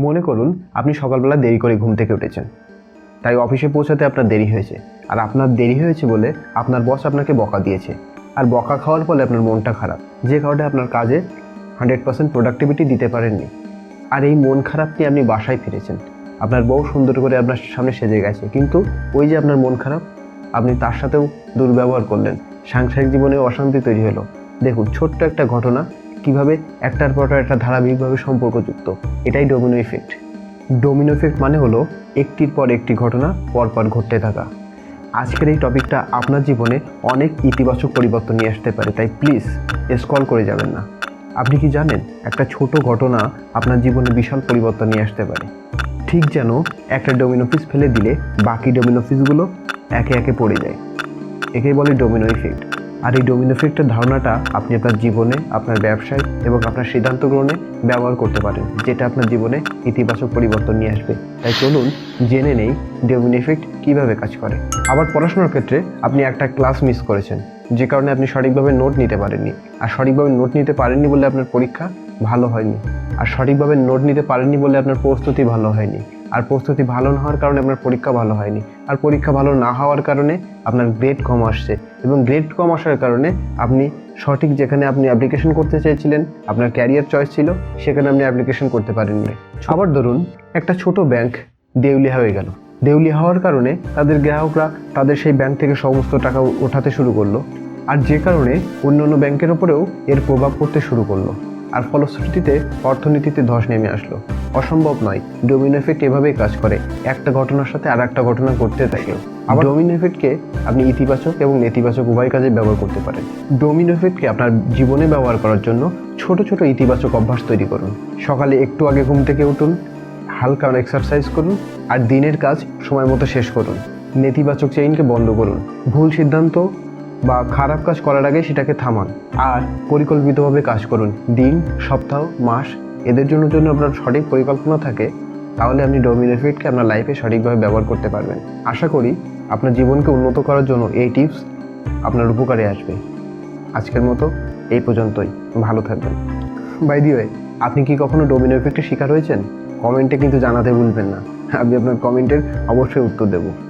মনে করুন আপনি সকালবেলা দেরি করে ঘুম থেকে উঠেছেন। তাই অফিসে পৌঁছাতে আপনার দেরি হয়েছে। আর আপনার দেরি হয়েছে বলে আপনার বস আপনাকে বকা দিয়েছে। আর বকা খাওয়ার ফলে আপনার মনটা খারাপ। যে কারণে আপনার কাজে হান্ড্রেড পার্সেন্ট প্রোডাক্টিভিটি দিতে পারেননি। আর এই মন খারাপ নিয়ে আপনি বাসায় ফিরেছেন। আপনার বউ সুন্দর করে আপনার সামনে সেজে গেছে। কিন্তু ওই যে আপনার মন খারাপ, আপনি তার সাথেও দুর্ব্যবহার করলেন। সাংসারিক জীবনে অশান্তি তৈরি হলো। দেখুন, ছোট্ট একটা ঘটনা কীভাবে একটার পর একটা ধারাবাহিকভাবে সম্পর্কযুক্ত? এটাই ডোমিনো ইফেক্ট ডোমিনো ইফেক্ট মানে হলো একটির পর একটি ঘটনা পরপর ঘটতে থাকা। আজকের এই টপিকটা আপনার জীবনে অনেক ইতিবাচক পরিবর্তন নিয়ে আসতে পারে, তাই প্লিজ স্কল করে যাবেন না। আপনি কি জানেন একটা ছোট ঘটনা আপনার জীবনে বিশাল পরিবর্তন নিয়ে আসতে পারে? ঠিক যেন একটা ডোমিনো পিস ফেলে দিলে বাকি ডোমিনো পিসগুলো একে একে পড়ে যায়। একেই বলে ডোমিনো ইফেক্ট আর এই ডোমিনো ইফেক্টের ধারণাটা আপনি আপনার জীবনে, আপনার ব্যবসায় এবং আপনার সিদ্ধান্ত গ্রহণে ব্যবহার করতে পারেন, যেটা আপনার জীবনে ইতিবাচক পরিবর্তন নিয়ে আসবে। তাই চলুন জেনে নেই ডোমিনো ইফেক্ট কীভাবে কাজ করে। আবার পড়াশোনার ক্ষেত্রে আপনি একটা ক্লাস মিস করেছেন, যে কারণে আপনি সঠিকভাবে নোট নিতে পারেননি। আর সঠিকভাবে নোট নিতে পারেননি বলে আপনার পরীক্ষা ভালো হয়নি। আর সঠিকভাবে নোট নিতে পারেননি বলে আপনার প্রস্তুতি ভালো হয়নি। আর প্রস্তুতি ভালো না হওয়ার কারণে আপনার পরীক্ষা ভালো হয়নি। আর পরীক্ষা ভালো না হওয়ার কারণে আপনার গ্রেড কম আসছে এবং গ্রেড কম আসার কারণে আপনি সঠিক যেখানে আপনি অ্যাপ্লিকেশন করতে চেয়েছিলেন, আপনার ক্যারিয়ার চয়েস ছিল, সেখানে আপনি অ্যাপ্লিকেশন করতে পারেননি। আবার ধরুন, একটা ছোট ব্যাংক দেউলিয়া হয়ে গেল। দেউলিয়া হওয়ার কারণে তাদের গ্রাহকরা তাদের সেই ব্যাংক থেকে সমস্ত টাকা ওঠাতে শুরু করল। আর যে কারণে অন্য অন্য ব্যাংকের ওপরেও এর প্রভাব পড়তে শুরু করল। আর ফলশ্রুতিতে অর্থনীতিতে ধস নেমে আসলো। অসম্ভব নয় ডোমিনো এফেক্ট এভাবেই কাজ করে। একটা ঘটনার সাথে আর একটা ঘটনা ঘটতে থাকে আবার ডোমিনো এফেক্টকে আপনি ইতিবাচক এবং নেতিবাচক উভয় কাজে ব্যবহার করতে পারেন। ডোমিনো এফেক্টকে আপনার জীবনে ব্যবহার করার জন্য ছোট ছোট ইতিবাচক অভ্যাস তৈরি করুন। সকালে একটু আগে ঘুম থেকে উঠুন হালকা এক্সারসাইজ করুন আর দিনের কাজ সময় মতো শেষ করুন। নেতিবাচক চেইনকে বন্ধ করুন। ভুল সিদ্ধান্ত বা খারাপ কাজ করার আগে সেটাকে থামান। আর পরিকল্পিতভাবে কাজ করুন। দিন, সপ্তাহ, মাস, এদের জন্য জন্য আপনার সঠিক পরিকল্পনা থাকে, তাহলে আপনি ডোমিনো এফেক্টকে আপনার লাইফে সঠিকভাবে ব্যবহার করতে পারবেন। আশা করি আপনার জীবনকে উন্নত করার জন্য এই টিপস আপনার উপকারে আসবে। আজকের মতো এই পর্যন্তই। ভালো থাকবেন। বাই দি ওয়ে আপনি কি কখনো ডোমিনো এফেক্টের শিকার হয়েছেন? কমেন্টে কিন্তু জানাতে ভুলবেন না। আমি আপনার কমেন্টের অবশ্যই উত্তর দেবো।